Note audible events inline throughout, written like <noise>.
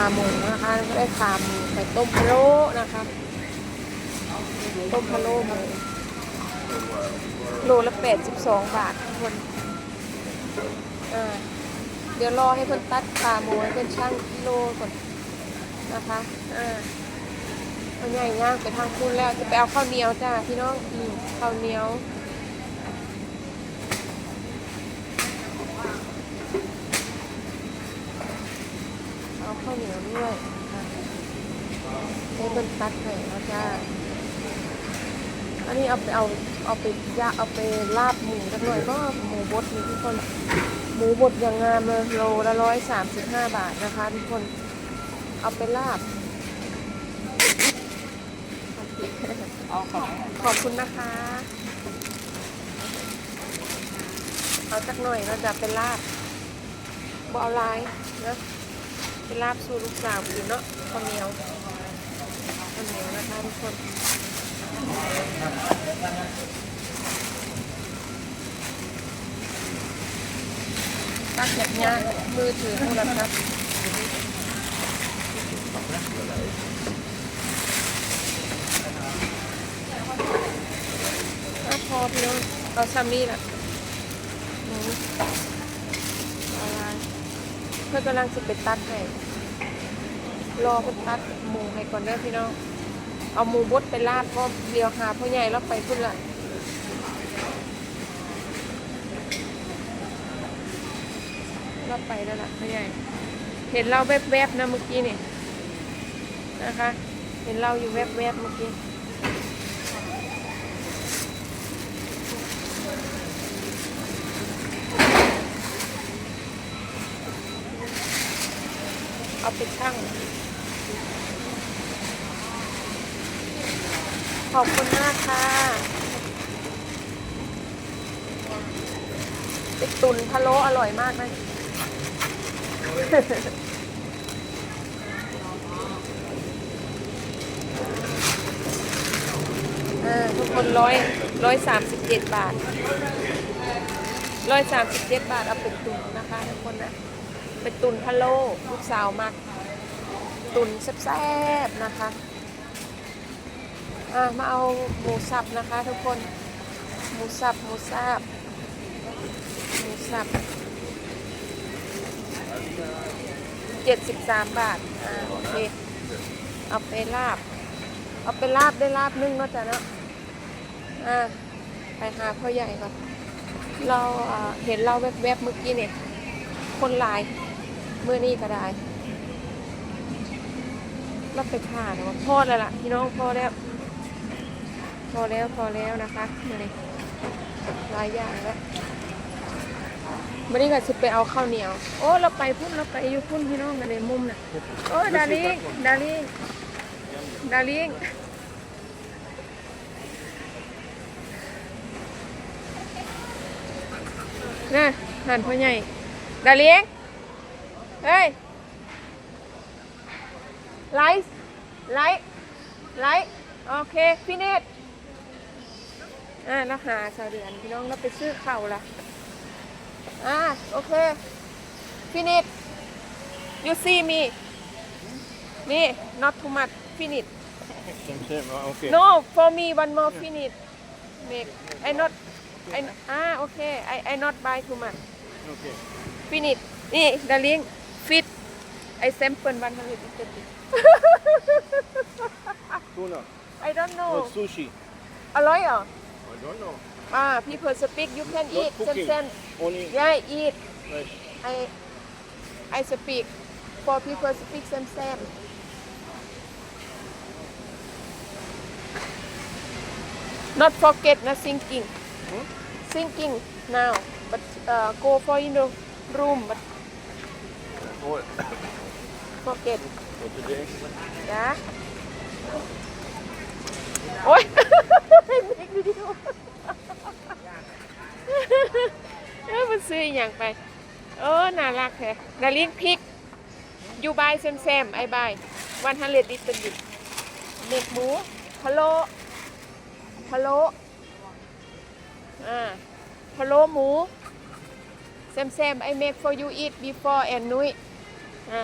าหมูนะคะได้ขาหมูไปต้มพะโล้นะคะ ต้มพะโล้หมูโลละแปดสิบสองบาททุกคนเดี๋ยวรอให้เพิ่นตัดขาหมูให้เพิ่นช่างกิโลก่อนนะคะอ่าเอาใหญ่ย่างไปทางคุณแล้วจะไปเอาข้าวเหนียวจ้าพี่น้องอืมข้าวเหนียว เอาข้าวเหนียว ด้วยให้เพิ่นตัดให้แล้วจ้าอันนี้เอาไปเอาเอาไปย่าเอาไปลาบหมูสักหน่อยก็หมูบดนี่ทุกคนหมูบดอย่างงามเลยโลละร้อยสามสิบห้าบาทนะคะทุกคนเอาไปลาบ ขอบคุณนะคะ เอาจักหน่อยเราจะเป็นลาบบ่เอาลายนะ เป็นลาบสู่ลูกสาวกินเนาะข้าวเหนียวข้าวเหนียวนะคะทุกคนตักแบบนี้มือถือโทรศัพท์อะพอพี่น้องเอาซ้ำนี่ละหมูเอาลายเพื่อนกำลังจะไปตัดให้ รอเพื่อนตัดหมูให้ก่อนเด้พี่น้อง เอาหมูบดไปลาดเพราะเดียวหาพ่อใหญ่แล้วไปพุ่นละเราไปแล้วล่ะพ่อใหญ่ เห็นเราแวบๆนะเมื่อกี้นี่นะคะ เห็นเราอยู่แวบๆเมื่อกี้ เอาไปชั่ง ขอบคุณมากค่ะ เป็ดตุนพะโล้อร่อยมากนะอ่าทุกคนร้อยร้อยสามสิบเจ็ดบาทร้อยสามสิบเจ็ดบาทเอาเป็ดตุนนะคะทุกคนนะ เป็ดตุนพะโล้ลูกสาวมัก ตุนแซ่บๆนะคะอะมาเอาหมูสับนะคะทุกคนหมูสับหมูสับหมูสับเจ็ดสิบสามบาทอ่าโอเคเอาไปลาบ เอาไปลาบได้ลาบนึ่งเนาะจ้ะเนาะอ่าไปหาพ่อใหญ่ก่อนเราอ่าเห็นเราแวบๆเมื่อกี้เนี่ย คนหลาย เมื่อนี้ก็ได้เราไปผ่านว่าพอแล้วล่ะพี่น้องพอแล้ว พอแล้วพอแล้วนะคะมาเลยหลายอย่างแล้ววันนี้ก็จะไปเอาข้าวเหนียว โอ้เราไปพุ่นเราไปอยู่พุ่นพี่น้องมาในมุมน่ะโอ้ดาริงดาริงดาริงน่ะหันพ่อใหญ่ดาริง เฮ้ย ไลท์ไลท์ไลท์โอเคฟินิชอ่าแล้วหาชาวเดือนพี่น้องแล้วไปซื้อเข่าวละอ่าโอเคฟินิช you see me นี่ not too much finish Same, same. Oh, okay. no for me one more finish make I not I อ่าโอเค I I not buy too much Okay. finish นี่ darling fit. I sample 130. <laughs> Tuna. I don't know. Or sushi. Aloy ah? I don't know. Ah, people speak, you can Not eat. cooking. Sen Only Yeah, eat. rice. I I speak. For people speak sen sen. Not forget, not thinking. Hmm? Thinking now, but uh, go for in the room, but For, forget. for today. จ้ะโอ๊ยเมกวิดีโอเออมันซื้ออหย่างไป เออ น่ารักแท้นาลิงพริกยูบายแซมแซมไอบาย วันฮันเลดลิตรดิเม็ดหมูพะโล้พะโล้อ่าพะโล้หมูแซมแซมไอ make for you eat before and นุ้ย อ่า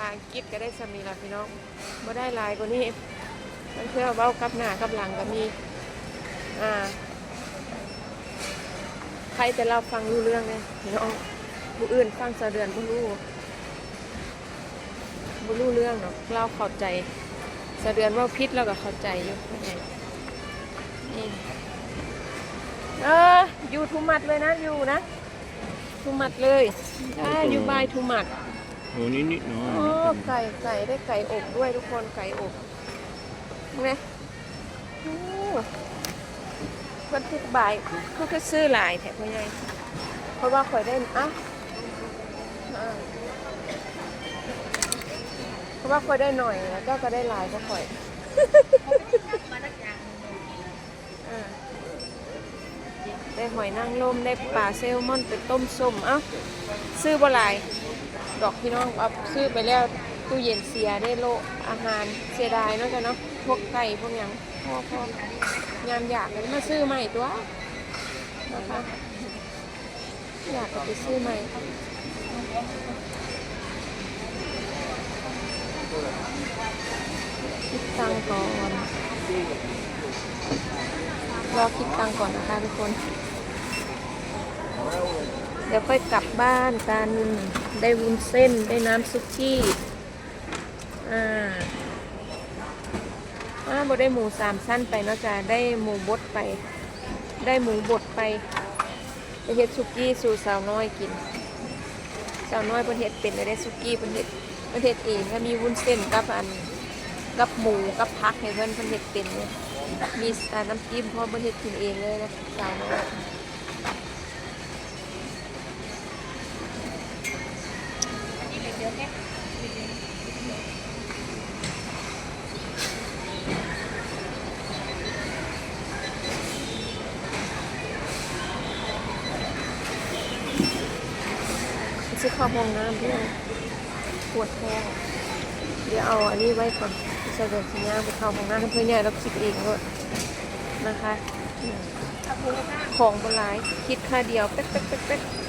าอังกฤษก็ได้สมีละพี่น้องบ่ได้ลายกว่านี้มันเพื่อเว้ากับหน้ากับหลังก็มีอ่าใครแต่เราฟังรู้เรื่องเลยพี่น้องผู้อื่นฟังสะเดือนบ่รู้บ่รู้เรื่องเนาะเราเข้าใจสะเดือนว่าพิษเราก็เข้าใจอยู่นี่นี่เอออยู่ทุมัดเลยนะอยู่นะ ทุมัดเลยอ่ายูบายทุมัดโอ้นี่นิดเนาะโอ้ไก่ไก่ได้ไก่อบด้วยทุกคนไก่อบเนไหมโอ้คนทุกบายเขาก็ซื้อหลายแถบพ่อใหญ่เพราะว่าข่อยได้อะเพราะว่าข่อยได้หน่อยแล้วเจ้าก็ได้หลายก็ข่อยอ่า ได้หอยนางรมได้ปลาแซลมอนไปต้มส้มเอ้าซื้อบ่หลายดอกพี่น้องเอาซื้อไปแล้วตู้เย็นเสียได้โลอาหารเสียดายเนาะจ้ะเนาะพวกไก่พวกยังพ่อพ่อยามอยากเลยมาซื้อใหม่ตัวนะคะอยากไปซื้อใหม่คิดตังก่อนรอคิดตังก่อนนะคะทุกคน เดี๋ยวค่อยกลับบ้านกันได้วุ้นเส้นได้น้ำซุกี้อ่าอ่าบ่ได้หมูสามสั้นไปเนาะจ๊ะได้หมูบดไป ได้หมูบดไปไปเฮ็ดซุกี้สู่สาวน้อยกิน สาวน้อยเพิ่นเฮ็ดเป็นได้ซุกี้เพิ่นเฮ็ดเพิ่นเฮ็ดเองก็มีวุ้นเส้นกับอันกับหมูกับผักให้เพิ่อนเพิ่นเฮ็ดเป็นเลยมีอ่น้ำจิ้มเพราะเพิ่นเฮ็ดกินเองเลยนะสาวน้อย ซื้อข้าวห้องน้ำด้วยปวดท้องเดี๋ยวเอาอันนี้ไว้ก่อนจะเดินสัญญาไปเข้าห้องน้ำเพื่อนใหญ่เราคิดเองด้วยนะคะของบนไลายคิดค่าเดียวเป๊กเป๊กเป๊กเป๊กเ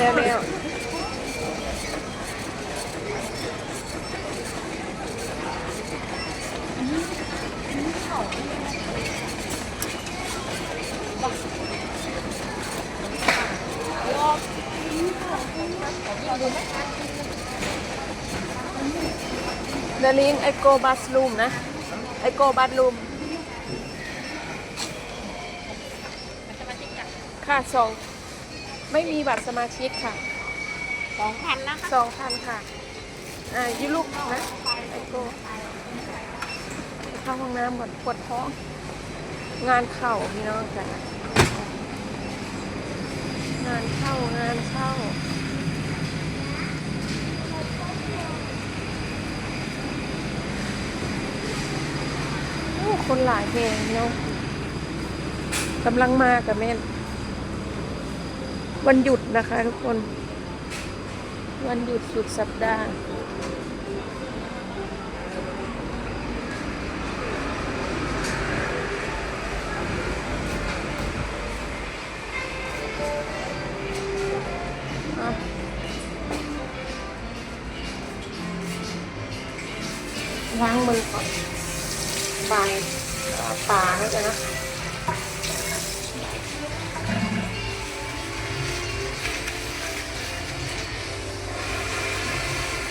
ร็วเร็วเดลินไอโกบัสลูมนะ ไอโกบัสลูมค่ะสอง ไม่มีบัตรสมาชิกค่ะสองพันนะคะสองพันค่ะ อ่ายูลูกนะไอโก้ไปเข้าห้องน้ำก่อนปวดท้อง งานเข่าพี่น้องจ้ะงานเข้างานเข้าโอ้คนหลายเพลงเนาะกำลังมากับแม่น วันหยุดนะคะทุกคน วันหยุดสุดสัปดาห์ล้างมือก่อนปลายอ่าปลาแล้วกันนะ